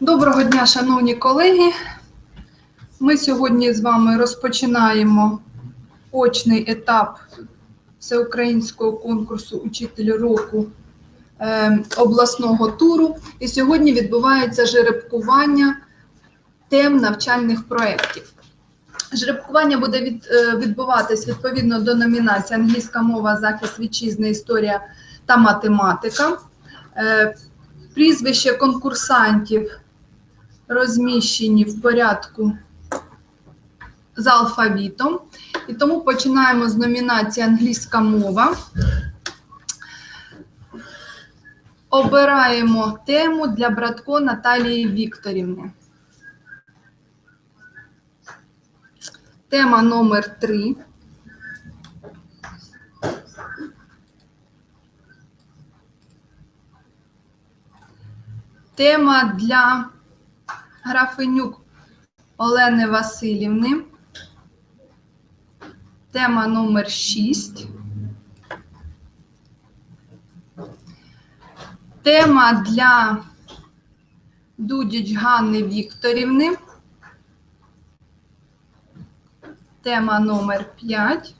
Доброго дня, шановні колеги. Ми сьогодні з вами розпочинаємо очний етап всеукраїнського конкурсу Учитель року е, обласного туру. І сьогодні відбувається жеребкування тем навчальних проєктів. Жеребкування буде від, е, відбуватись відповідно до номінації англійська мова, захист вітчизни, історія та математика. Е, Прізвище конкурсантів розміщені в порядку з алфавітом. І тому починаємо з номінації англійська мова. Обираємо тему для братко Наталії Вікторівни. Тема номер 3. Тема для Графенюк Олени Васильівни. Тема номер 6. Тема для Дудіч Ганни Вікторівни. Тема номер 5.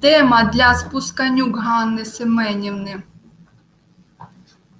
Тема для Спусканюк Ганни Семенівни.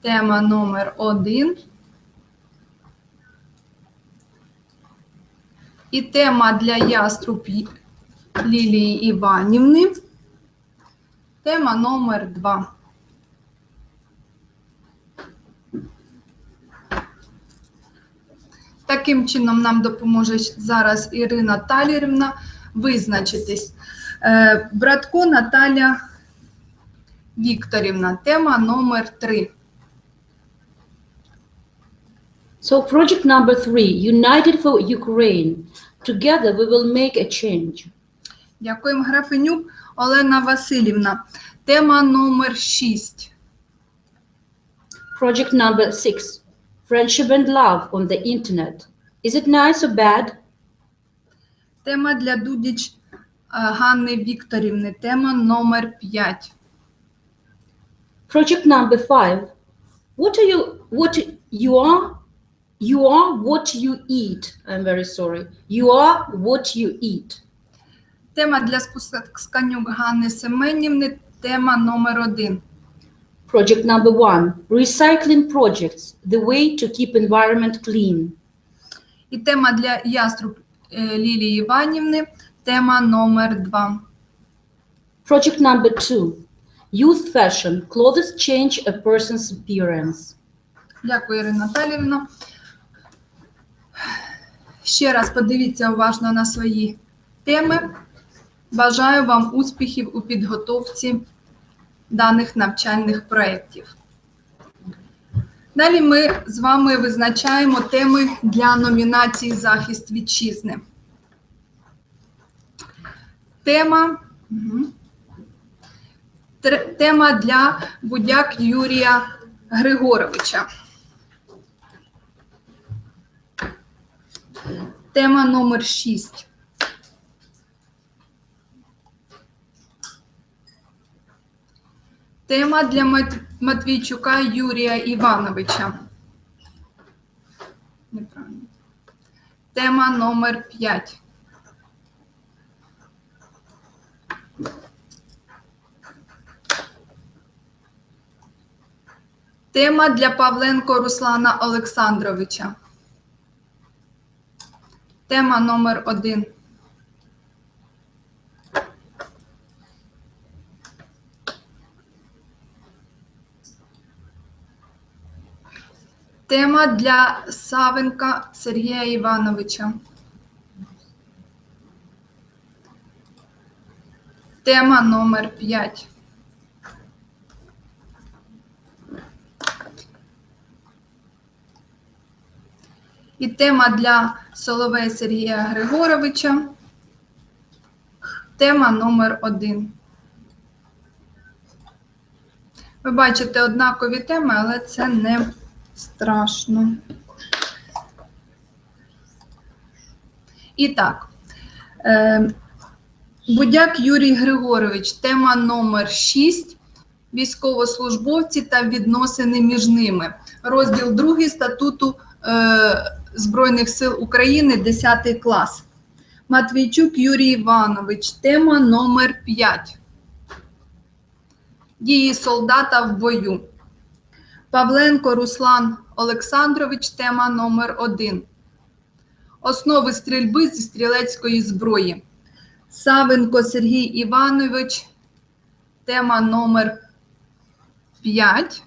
Тема номер 1. І тема для Яструб Лілії Іванівни. Тема номер 2. Таким чином нам допоможе зараз Ірина Талірівна визначитись. Е, Братко Наталя Вікторівна, тема номер 3. So project number three, United for Ukraine. Together we will make a change. Дякуємо, Графенюк Олена Васильівна. Тема номер 6. Project number six, friendship and love on the internet. Is it nice or bad? Тема для Дудіч е, Ганни Вікторівни. Тема номер 5. Project number five, what are you, what you are, you are what you eat. I'm very sorry. You are what you eat. Тема для Спусканюк Ганни Семенівни. Тема номер 1. Project number one, recycling projects, the way to keep environment clean. І тема для Яструб е, Лілії Іванівни. Тема номер 2. Project number two, youth fashion, clothes change a person's appearance. Дякую, Ірина Наталівна. Ще раз подивіться уважно на свої теми. Бажаю вам успіхів у підготовці даних навчальних проєктів. Далі ми з вами визначаємо теми для номінації Захист вітчизни. Тема, тема для Будяк Юрія Григоровича. Тема номер 6. Тема для Мат- Матвійчука Юрія Івановича. Тема номер 5. Тема для Павленко Руслана Олександровича. Тема номер один. Тема для Савенка Сергія Івановича. Тема номер 5. І тема для Соловей Сергія Григоровича. Тема номер один. Ви бачите однакові теми, але це не страшно. І так, е, Будяк Юрій Григорович, тема номер 6. Військовослужбовці та відносини між ними. Розділ 2 статуту е, Збройних сил України, 10 клас. Матвійчук Юрій Іванович, тема номер 5. Дії солдата в бою. Павленко Руслан Олександрович, тема номер 1. Основи стрільби зі стрілецької зброї. Савенко Сергій Іванович, тема номер 5.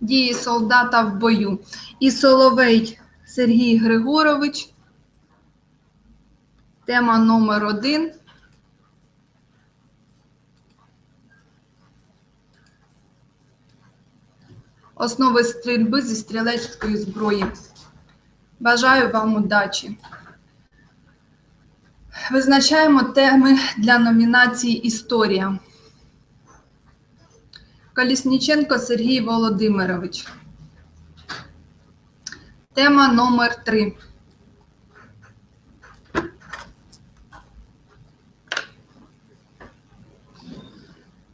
Дії солдата в бою. І Соловей Сергій Григорович, тема номер 1. Основи стрільби зі стрілецької зброї. Бажаю вам удачі. Визначаємо теми для номінації Історія. Колісніченко Сергій Володимирович. Тема номер 3.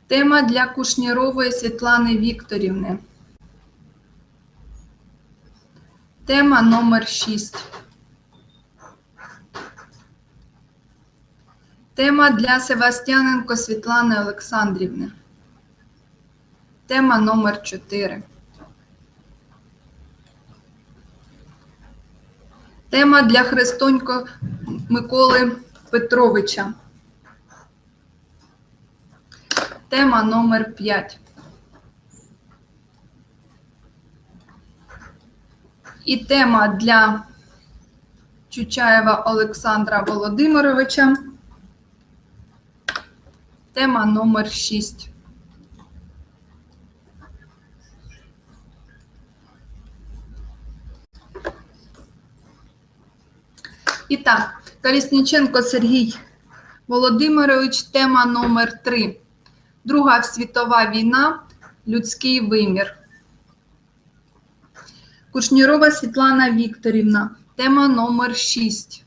Тема для Кушнірової Світлани Вікторівни. Тема номер 6. Тема для Севастяненко Світлани Олександрівни. Тема номер 4. Тема для Христонько Миколи Петровича. Тема номер 5. І тема для Чучаєва Олександра Володимировича. Тема номер 6. І так, Колісніченко Сергій Володимирович, тема номер 3. Друга світова війна. Людський вимір. Кушнірова Світлана Вікторівна. Тема номер 6.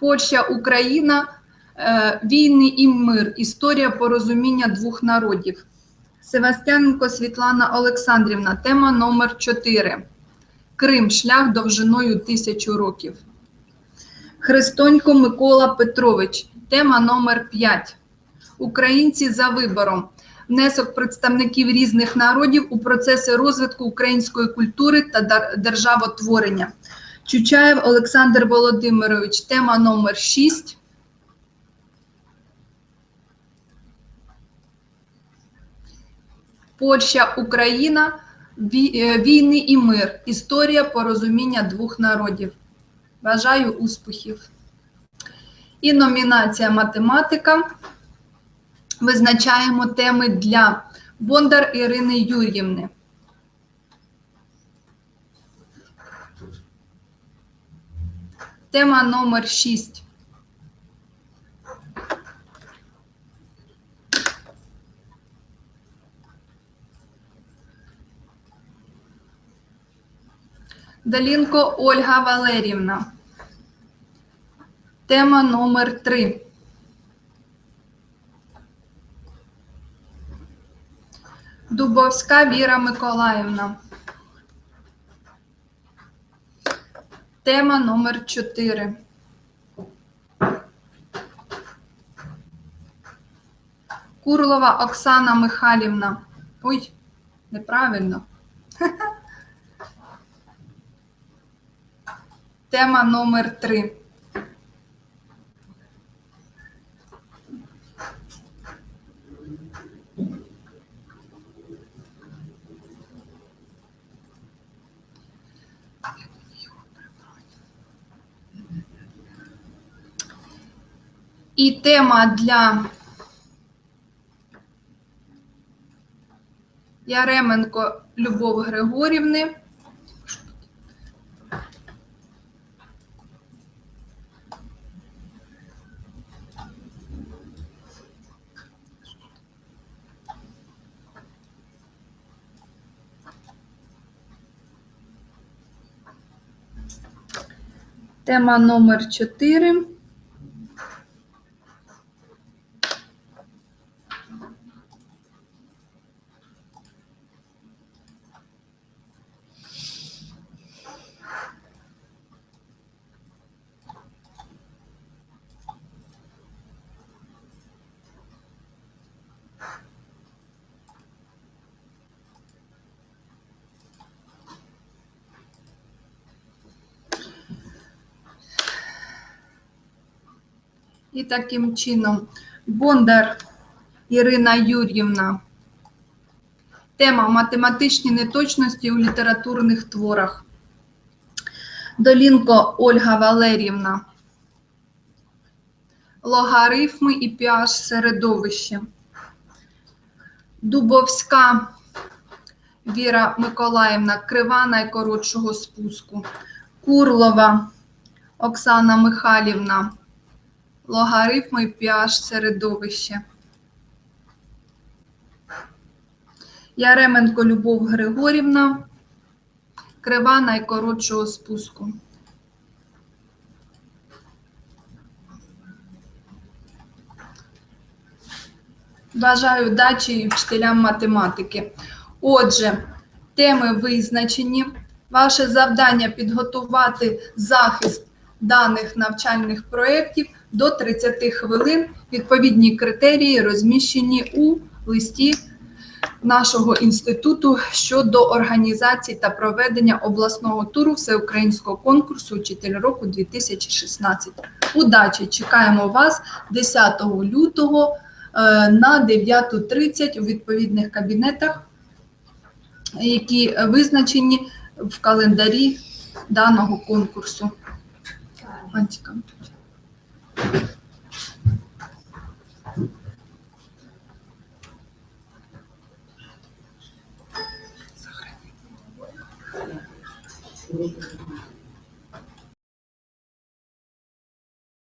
Польща, Україна. е, Війни і мир. Історія порозуміння двох народів. Севастяненко Світлана Олександрівна. Тема номер 4. Крим. Шлях довжиною тисячу років. Христонько Микола Петрович. Тема номер 5. Українці за вибором. Внесок представників різних народів у процеси розвитку української культури та державотворення. Чучаєв Олександр Володимирович. Тема номер 6. Польща, Україна, е, війни і мир. Історія порозуміння двох народів. Бажаю успіхів. І номінація математика. Визначаємо теми для Бондар Ірини Юр'ївни. Тема номер 6. Далінко Ольга Валерівна. Тема номер 3. Дубовська Віра Миколаївна. Тема номер 4. Курлова Оксана Михайлівна. Ой, неправильно. Тема номер 3. І тема для Яременко Любов Григорівни. Тема номер чотири. І таким чином Бондар Ірина Юр'ївна. Тема математичні неточності у літературних творах. Долінко Ольга Валерівна. Логарифми і pH середовище. Дубовська Віра Миколаївна, крива найкоротшого спуску. Курлова Оксана Михайлівна логарифми pH середовище. Яременко Любов Григорівна, крива найкоротшого спуску. Бажаю удачі і вчителям математики. Отже, теми визначені. Ваше завдання підготувати захист даних навчальних проєктів до 30 хвилин. Відповідні критерії розміщені у листі нашого інституту щодо організації та проведення обласного туру всеукраїнського конкурсу Учитель року 2016. Удачі! Чекаємо вас 10 лютого е, на 9.30 у відповідних кабінетах, які визначені в календарі даного конкурсу. Антика.